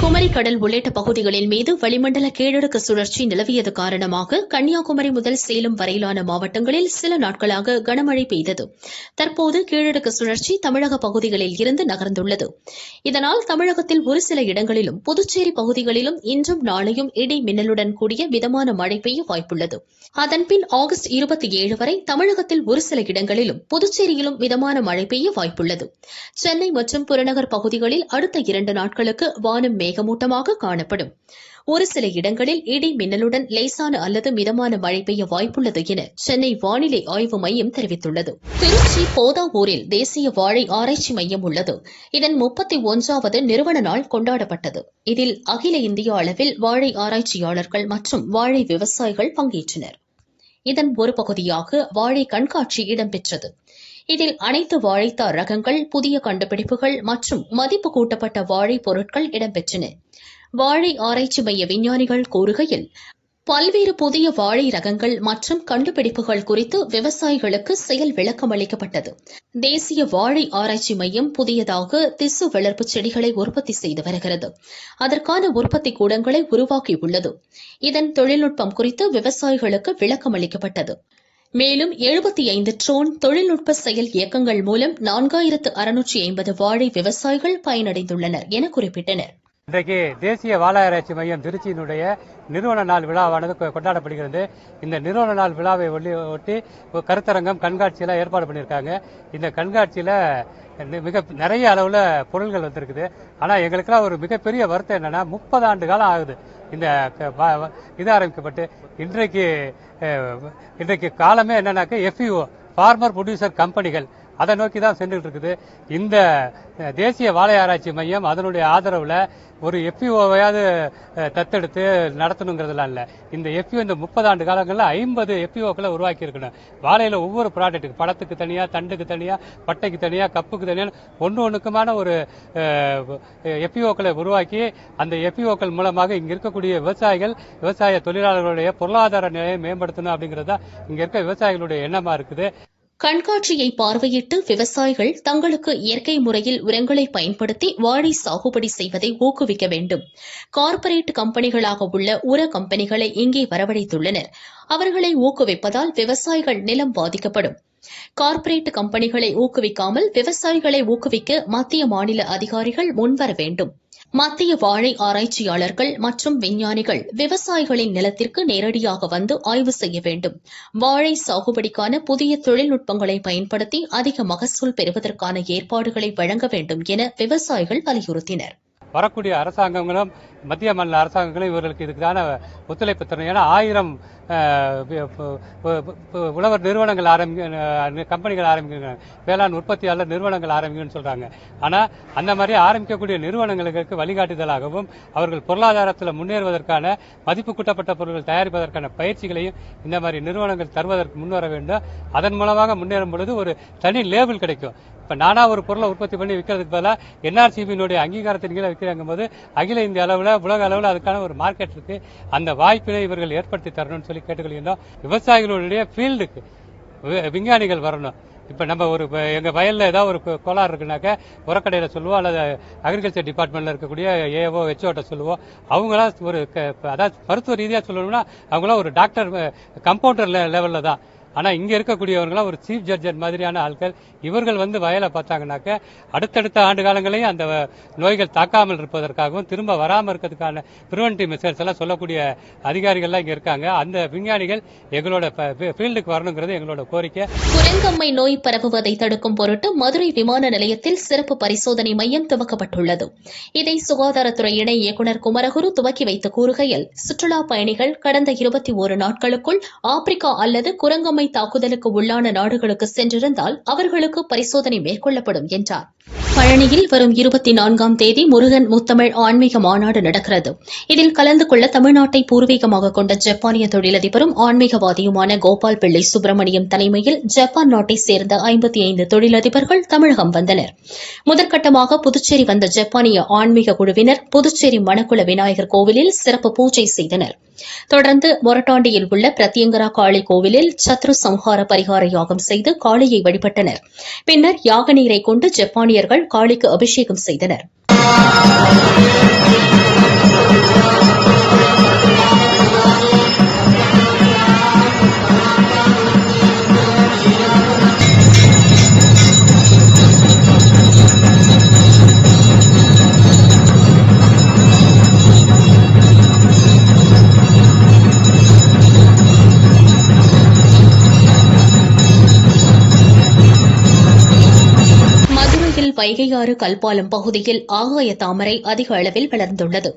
குமரி கடல் உள்ளிட்ட பகுதிகளின் மீது வளிமண்டல கீழடுக்கு சுழற்சி நிலவியது காரணமாக கன்னியாகுமரி முதல் சேலம் வரையிலான மாவட்டங்களில் சில நாட்களாக கனமழை பெய்தது. தற்போது கீழடுக்கு சுழற்சி தமிழக பகுதிகளில் இருந்து நகர்ந்துள்ளது. இதனால் தமிழகத்தில் ஒரு சில இடங்களிலும் புதுச்சேரி பகுதிகளிலும் இன்றும் நாளையும் இடி மின்னலுடன் கூடிய மிதமான மழை பெய்ய வாய்ப்புள்ளது. அதன்பின் ஆகஸ்ட் இருபத்தி ஏழு வரை தமிழகத்தில் ஒரு சில இடங்களிலும் புதுச்சேரியிலும் மிதமான மழை பெய்ய வாய்ப்புள்ளது. சென்னை மற்றும் புறநகர் பகுதிகளில் அடுத்த இரண்டு நாட்களுக்கு வானம் மே மேகமூட்டமாக காணப்படும். ஒரு சில இடங்களில் இடி மின்னலுடன் லேசான அல்லது மிதமான மழை பெய்ய வாய்ப்புள்ளது என சென்னை வானிலை ஆய்வு மையம் தெரிவித்துள்ளது. திருச்சி போதாவூரில் தேசிய வாழை ஆராய்ச்சி மையம் உள்ளது. இதன் முப்பத்தி ஒன்றாவது நிறுவன நாள் கொண்டாடப்பட்டது. இதில் அகில இந்திய அளவில் வாழை ஆராய்ச்சியாளர்கள் மற்றும் வாழை விவசாயிகள் பங்கேற்றனர். இதன் ஒரு பகுதியாக வாழை கண்காட்சி இடம்பெற்றது. இதில் அனைத்து வாழைத்தார் ரகங்கள் புதிய கண்டுபிடிப்புகள் மற்றும் மதிப்பு கூட்டப்பட்ட வாழை பொருட்கள் இடம்பெற்றன. வாழை ஆராய்ச்சி மைய விஞ்ஞானிகள் கூறுகையில் பல்வேறு புதிய வாழை ரகங்கள் மற்றும் கண்டுபிடிப்புகள் குறித்து விவசாயிகளுக்கு செயல் விளக்கம் அளிக்கப்பட்டது. தேசிய வாழை ஆராய்ச்சி மையம் புதியதாக திசு வளர்ப்பு செடிகளை உற்பத்தி செய்து வருகிறது. அதற்கான உற்பத்தி கூடங்களை உருவாக்கியுள்ளது. இதன் தொழில்நுட்பம் குறித்து விவசாயிகளுக்கு விளக்கம் அளிக்கப்பட்டது. மேலும் எழுபத்தி ஐந்து ட்ரோன் தொழில்நுட்ப செயல் இயக்கங்கள் மூலம் நான்காயிரத்து அறுநூற்றி ஐம்பது வாழை விவசாயிகள் பயனடைந்துள்ளனர் என குறிப்பிட்டனர். இன்றைக்கு தேசிய வாழாராய்ச்சி மையம் திருச்சியினுடைய நிறுவன நாள் விழாவானது கொ- கொண்டாடப்படுகிறது. இந்த நிறுவன நாள் விழாவை ஒட்டி கருத்தரங்கம் கண்காட்சியெல்லாம் ஏற்பாடு பண்ணியிருக்காங்க. இந்த கண்காட்சியில் மிக நிறைய அளவில் பொருள்கள் வந்திருக்குது. ஆனால் எங்களுக்கெல்லாம் ஒரு மிகப்பெரிய வருத்தம் என்னன்னா முப்பது ஆண்டு காலம் ஆகுது. இந்த இது ஆரம்பிக்கப்பட்டு. இன்றைக்கு இன்றைக்கு காலமே என்னன்னாக்க எஃப்இஓ ஃபார்மர் ப்ரொடியூசர் கம்பெனிகள் அதை நோக்கி தான் சென்றுட்டு இருக்குது இந்த தேசிய வாழை ஆராய்ச்சி மையம் அதனுடைய ஆதரவில் ஒரு எஃபிஓவையாவது தத்தெடுத்து நடத்தணுங்கிறதுலாம் இல்லை. இந்த எஃபிஓ இந்த முப்பது ஆண்டு காலங்களில் ஐம்பது எஃபிஓக்களை உருவாக்கி இருக்கணும் வாழையில் ஒவ்வொரு ப்ராடக்ட்டுக்கு படத்துக்கு தனியாக தண்டுக்கு தனியாக பட்டைக்கு தனியாக கப்புக்கு தனியாக ஒன்று ஒன்றுக்குமான ஒரு எஃபிஓக்களை உருவாக்கி அந்த எஃபிஓக்கள் மூலமாக இங்கே இருக்கக்கூடிய விவசாயிகள் விவசாய தொழிலாளர்களுடைய பொருளாதார நிலையை மேம்படுத்தணும் அப்படிங்கிறது தான் இங்கே இருக்க விவசாயிகளுடைய எண்ணமாக இருக்குது. கண்காட்சியை பார்வையிட்டு விவசாயிகள் தங்களுக்கு இயற்கை முறையில் உரங்களை பயன்படுத்தி வாழை சாகுபடி செய்வதை ஊக்குவிக்க வேண்டும். கார்ப்பரேட் கம்பெனிகளாக உள்ள உர கம்பெனிகளை இங்கே வரவழைத்துள்ளனர். அவர்களை ஊக்குவிப்பதால் விவசாயிகள் நிலம் பாதிக்கப்படும். கார்ப்பரேட் கம்பெனிகளை ஊக்குவிக்காமல் விவசாயிகளை ஊக்குவிக்க மத்திய மாநில அதிகாரிகள் முன்வர வேண்டும். மத்திய வாழை ஆராய்ச்சியாளர்கள் மற்றும் விஞ்ஞானிகள் விவசாயிகளின் நிலத்திற்கு நேரடியாக வந்து ஆய்வு செய்ய வேண்டும். வாழை சாகுபடிக்கான புதிய தொழில்நுட்பங்களை பயன்படுத்தி அதிக மகசூல் பெறுவதற்கான ஏற்பாடுகளை வழங்க வேண்டும் என விவசாயிகள் வலியுறுத்தினர். வரக்கூடிய அரசாங்கங்களும் மத்திய மாநில அரசாங்கங்களும் இவர்களுக்கு இதுக்கான ஒத்துழைப்பு தரணும். ஏன்னா ஆயிரம் உழவர் நிறுவனங்கள் ஆரம்பிக்க கம்பெனிகள் ஆரம்பிக்கிறாங்க வேளாண் உற்பத்தியாளர் நிறுவனங்கள் ஆரம்பிக்கணும்னு சொல்றாங்க. ஆனால் அந்த மாதிரி ஆரம்பிக்கக்கூடிய நிறுவனங்களுக்கு வழிகாட்டுதலாகவும் அவர்கள் பொருளாதாரத்தில் முன்னேறுவதற்கான மதிப்பு கூட்டப்பட்ட பொருட்கள் தயாரிப்பதற்கான பயிற்சிகளையும் இந்த மாதிரி நிறுவனங்கள் தருவதற்கு முன்வர வேண்டும். அதன் மூலமாக முன்னேறும் பொழுது ஒரு தனி லேபிள் கிடைக்கும். இப்ப நானா ஒரு பொருளை உற்பத்தி பண்ணி விற்கிறதுக்கு பதிலாக என்ஆர்சிபியினுடைய அங்கீகாரத்தின் கீழே விற்கிறாங்க போது அகில இந்திய அளவில் உலக அளவில் அதுக்கான ஒரு மார்க்கெட் இருக்கு. அந்த வாய்ப்பினை இவர்கள் ஏற்படுத்தி தரணும்னு சொல்லி கேட்டுக்கொள்கின்றோம். விவசாயிகளுடைய ஃபீல்டுக்கு விஞ்ஞானிகள் வரணும். இப்ப நம்ம ஒரு எங்கள் எங்க வயல்ல ஏதாவது ஒரு கோளாறு இருக்குனாக்க உரக்கடையில சொல்லுவோம் அல்லது அக்ரிகல்ச்சர் டிபார்ட்மெண்ட்ல இருக்கக்கூடிய ஏஓ ஹெச்ஓட்ட சொல்லுவோம். அவங்களாம் ஒரு க- அதாவது மருத்துவ ரீதியா சொல்லணும்னா அவங்களாம் ஒரு டாக்டர் கம்பவுண்டர் லெவல்ல தான். ஆனால் இங்கே இருக்கக்கூடியவர்களாம் ஒரு சீஃப் ஜட்ஜர் மாதிரியான ஆட்கள் இவர்கள் வந்து வயலை பார்த்தாங்கனாக்க அடுத்தடுத்த ஆண்டு காலங்களையும் அந்த நோய்கள் தாக்காமல் இருப்பதற்காகவும் திரும்ப வராமல் இருக்கிறதுக்கான ப்ரிவென்டிவ் மெசேஜ் எல்லாம் சொல்லக்கூடிய அதிகாரிகள்லாம் இங்கே இருக்காங்க. அந்த விஞ்ஞானிகள் எங்களோட ஃபீல்டுக்கு வரணுங்கிறது எங்களோட கோரிக்கை. குரங்கம்மை நோய் பரவுவதை தடுக்கும் பொருட்டு மதுரை விமான நிலையத்தில் சிறப்பு பரிசோதனை மையம் துவக்கப்பட்டுள்ளது. இதை சுகாதாரத்துறை இணை இயக்குநர் குமரகுரு துவக்கி வைத்து கூறுகையில் சுற்றுலா பயணிகள் கடந்த இருபத்தி ஒரு நாட்களுக்குள் ஆப்பிரிக்கா அல்லது குரங்கம்மை தாக்குதலுக்கு உள்ளான நாடுகளுக்கு சென்றிருந்தால் அவர்களுக்கு பரிசோதனை மேற்கொள்ளப்படும் என்றார். பழனியில் வரும் இருபத்தி நான்காம் தேதி முருகன் முத்தமிழ் ஆன்மீக மாநாடு நடக்கிறது. இதில் கலந்து கொள்ள தமிழ்நாட்டை பூர்வீகமாக கொண்ட ஜப்பானிய தொழிலதிபரும் ஆன்மீகவாதியுமான கோபால் பிள்ளை சுப்பிரமணியம் தலைமையில் ஜப்பான் நாட்டை சேர்ந்த ஐம்பத்தி ஐந்து தொழிலதிபர்கள் தமிழகம் வந்தனர். முதற்கட்டமாக புதுச்சேரி வந்த ஜப்பானிய ஆன்மீக குழுவினர் புதுச்சேரி மணக்குள விநாயகர் கோவிலில் சிறப்பு பூஜை செய்தனா் தொடர்ந்து மொரட்டாண்டியில் உள்ள பிரத்யங்கரா காளி கோவிலில் சத்ரு சம்ஹார பரிகார யாகம் செய்து காளியை வழிபட்டனர். பின்னர் யாக நீரை கொண்டு ஜப்பானியர்கள் காளிக்கு அபிஷேகம் செய்தனர். வைகையாறு கல்பாலம் பகுதியில் ஆகாய தாமரை அதிக அளவில் வளர்ந்துள்ளது.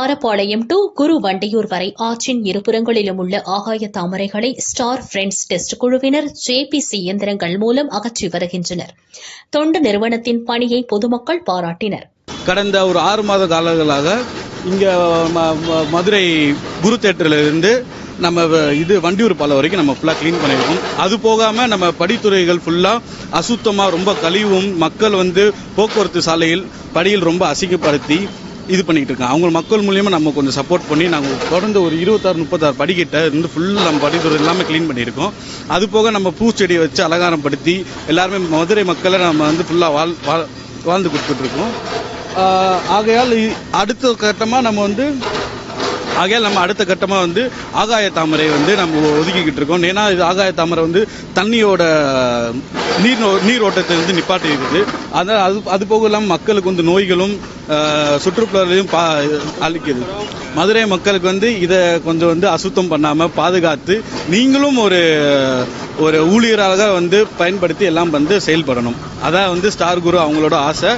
ஆரப்பாளையம் டு குரு வண்டியூர் வரை ஆற்றின் இருபுறங்களிலும் உள்ள ஆகாய தாமரைகளை ஸ்டார் ஃப்ரெண்ட்ஸ் டெஸ்ட் குழுவினர் ஜேபிசி இயந்திரங்கள் மூலம் அகற்றி வருகின்றனர். தொண்டு நிறுவனத்தின் பணியை பொதுமக்கள் பாராட்டினர். கடந்த ஒரு ஆறு மாத காலங்களாக இங்கே மதுரை குரு தேட்டரிலிருந்து நம்ம வ- இது வண்டியூர் பாலம் வரைக்கும் நம்ம ஃபுல்லாக க்ளீன் பண்ணியிருக்கோம் அது போகாமல் நம்ம படித்துறைகள் ஃபுல்லாக அசுத்தமாக ரொம்ப கழிவும் மக்கள் வந்து போக்குவரத்து சாலையில் படியில் ரொம்ப அசிங்கப்படுத்தி இது பண்ணிகிட்டு இருக்காங்க. அவங்க மக்கள் மூலியமாக நம்ம கொஞ்சம் சப்போர்ட் பண்ணி நாங்கள் தொடர்ந்து ஒரு இருபத்தாறு முப்பத்தாறு படிக்கிட்ட இருந்து ஃபுல்லாக நம்ம படித்துறை எல்லாமே க்ளீன் பண்ணியிருக்கோம். அது போக நம்ம பூச்செடியை வச்சு அலங்காரம் படுத்தி எல்லாருமே மதுரை மக்களை நம்ம வந்து ஃபுல்லாக வாழ் வாழ்- வாழ்ந்து கொடுத்துட்ருக்கோம் ஆகையால் அடுத்த கட்டமாக நம்ம வந்து ஆகையால் நம்ம அடுத்த கட்டமாக வந்து ஆகாய தாமரை வந்து நம்ம ஒதுக்கிக்கிட்டு இருக்கோம். ஏன்னா இது ஆகாய தாமரை வந்து தண்ணியோட நீர் நீரோட்டத்தை வந்து நிப்பாட்டி இருக்குது அதனால் அது அது போக இல்லாமல் மக்களுக்கு வந்து நோய்களும் ஆஹ் சுற்றுப்புறங்களையும் பா அளிக்குது. மதுரை மக்களுக்கு வந்து இதை கொஞ்சம் வந்து அசுத்தம் பண்ணாமல் பாதுகாத்து நீங்களும் ஒரு ஒரு ஊழியராக வந்து பயன்படுத்தி எல்லாம் வந்து செயல்படணும். அதான் வந்து ஸ்டார் குரு அவங்களோட ஆசை.